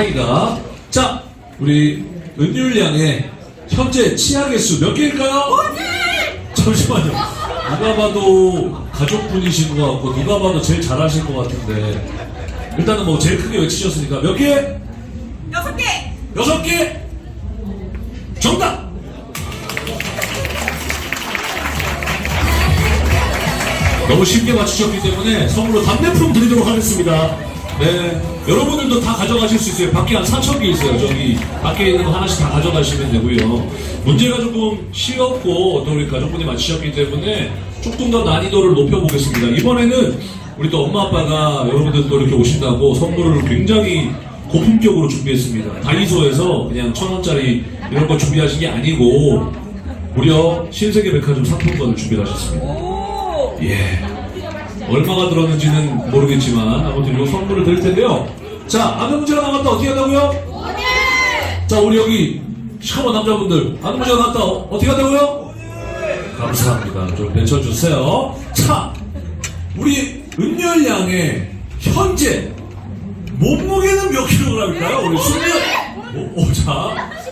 차이가. 자, 우리 은율 양의 현재 치아 개수 몇 개일까요? 잠시만요. 누가 봐도 가족분이신 것 같고, 누가 봐도 제일 잘하실 것 같은데. 일단은 뭐 제일 크게 외치셨으니까 몇 개? 여섯 개! 여섯 개? 정답! 너무 쉽게 맞추셨기 때문에 선물로 답례품 드리도록 하겠습니다. 네. 여러분들도 다 가져가실 수 있어요. 밖에 한 4천 개 있어요. 저기 밖에 있는 거 하나씩 다 가져가시면 되고요. 문제가 조금 쉬웠고 또 우리 가족분이 맞추셨기 때문에 조금 더 난이도를 높여보겠습니다. 이번에는 우리 또 엄마 아빠가 여러분들 또 이렇게 오신다고 선물을 굉장히 고품격으로 준비했습니다. 다이소에서 그냥 천 원짜리 이런 거 준비하신 게 아니고 무려 신세계 백화점 상품권을 준비하셨습니다. 오! 예. 얼마가 들었는지는 모르겠지만 아무튼 이 선물을 드릴 텐데요. 자, 아는 문제가 나갔다 어떻게 한다고요? 자, 우리 여기 시커먼 남자분들 아는 문제가 나갔다 어- 어떻게 한다고요? 감사합니다. 좀 외쳐주세요. 자, 우리 은열 양의 현재 몸무게는 몇 킬로그램일까요? 우리 숙녀. 오, 오, 자, 13kg!